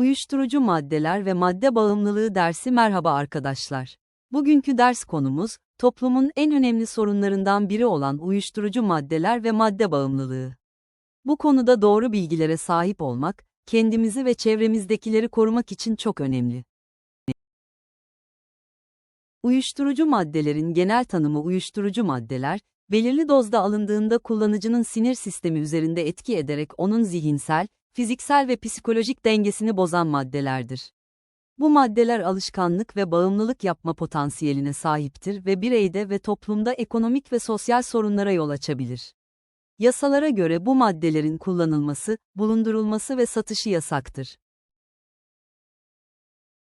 Uyuşturucu maddeler ve madde bağımlılığı dersi merhaba arkadaşlar. Bugünkü ders konumuz, toplumun en önemli sorunlarından biri olan uyuşturucu maddeler ve madde bağımlılığı. Bu konuda doğru bilgilere sahip olmak, kendimizi ve çevremizdekileri korumak için çok önemli. Uyuşturucu maddelerin genel tanımı uyuşturucu maddeler, belirli dozda alındığında kullanıcının sinir sistemi üzerinde etki ederek onun zihinsel, fiziksel ve psikolojik dengesini bozan maddelerdir. Bu maddeler alışkanlık ve bağımlılık yapma potansiyeline sahiptir ve bireyde ve toplumda ekonomik ve sosyal sorunlara yol açabilir. Yasalara göre bu maddelerin kullanılması, bulundurulması ve satışı yasaktır.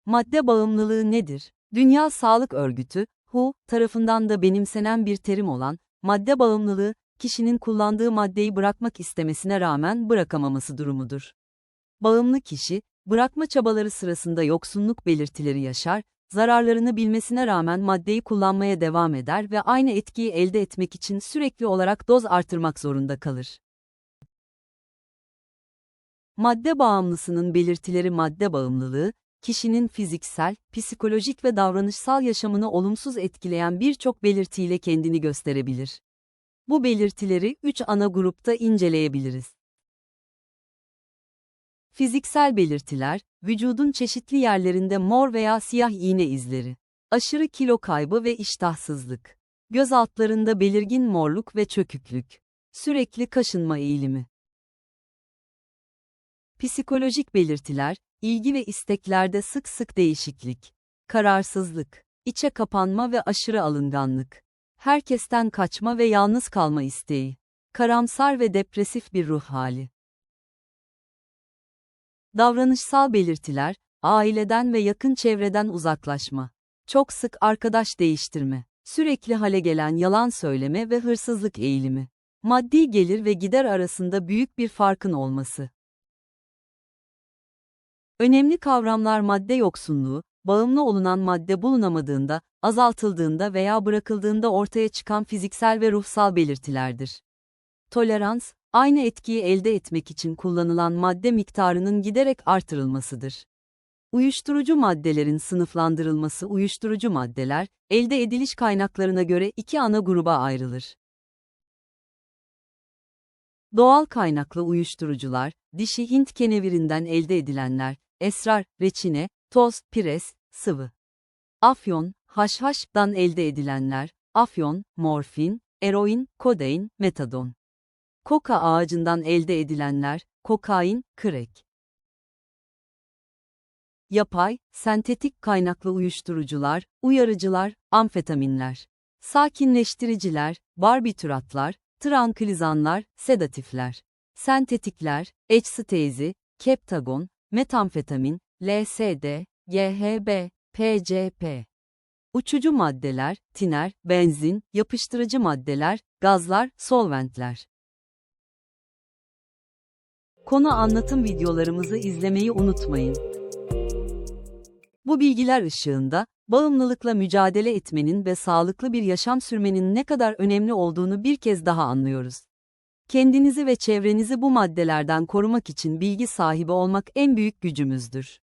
Madde bağımlılığı nedir? Dünya Sağlık Örgütü, WHO, tarafından da benimsenen bir terim olan, madde bağımlılığı, kişinin kullandığı maddeyi bırakmak istemesine rağmen bırakamaması durumudur. Bağımlı kişi, bırakma çabaları sırasında yoksunluk belirtileri yaşar, zararlarını bilmesine rağmen maddeyi kullanmaya devam eder ve aynı etkiyi elde etmek için sürekli olarak doz artırmak zorunda kalır. Madde bağımlısının belirtileri madde bağımlılığı, kişinin fiziksel, psikolojik ve davranışsal yaşamını olumsuz etkileyen birçok belirtiyle kendini gösterebilir. Bu belirtileri üç ana grupta inceleyebiliriz. Fiziksel belirtiler, vücudun çeşitli yerlerinde mor veya siyah iğne izleri, aşırı kilo kaybı ve iştahsızlık, göz altlarında belirgin morluk ve çöküklük, sürekli kaşınma eğilimi. Psikolojik belirtiler, ilgi ve isteklerde sık sık değişiklik, kararsızlık, içe kapanma ve aşırı alınganlık, herkesten kaçma ve yalnız kalma isteği, karamsar ve depresif bir ruh hali. Davranışsal belirtiler, aileden ve yakın çevreden uzaklaşma, çok sık arkadaş değiştirme, sürekli hale gelen yalan söyleme ve hırsızlık eğilimi, maddi gelir ve gider arasında büyük bir farkın olması. Önemli kavramlar madde yoksunluğu, bağımlı olunan madde bulunamadığında, azaltıldığında veya bırakıldığında ortaya çıkan fiziksel ve ruhsal belirtilerdir. Tolerans, aynı etkiyi elde etmek için kullanılan madde miktarının giderek artırılmasıdır. Uyuşturucu maddelerin sınıflandırılması uyuşturucu maddeler, elde ediliş kaynaklarına göre iki ana gruba ayrılır. Doğal kaynaklı uyuşturucular, dişi Hint kenevirinden elde edilenler, esrar, reçine, toz, pires, sıvı. Afyon, haşhaşdan elde edilenler, afyon, morfin, eroin, kodein, metadon. Koka ağacından elde edilenler, kokain, krek. Yapay, sentetik kaynaklı uyuşturucular, uyarıcılar, amfetaminler. Sakinleştiriciler, barbituratlar, tranklizanlar, sedatifler. Sentetikler, ekstezi, keptagon, metamfetamin, LSD, GHB, PCP. Uçucu maddeler, tiner, benzin, yapıştırıcı maddeler, gazlar, solventler. Konu anlatım videolarımızı izlemeyi unutmayın. Bu bilgiler ışığında, bağımlılıkla mücadele etmenin ve sağlıklı bir yaşam sürmenin ne kadar önemli olduğunu bir kez daha anlıyoruz. Kendinizi ve çevrenizi bu maddelerden korumak için bilgi sahibi olmak en büyük gücümüzdür.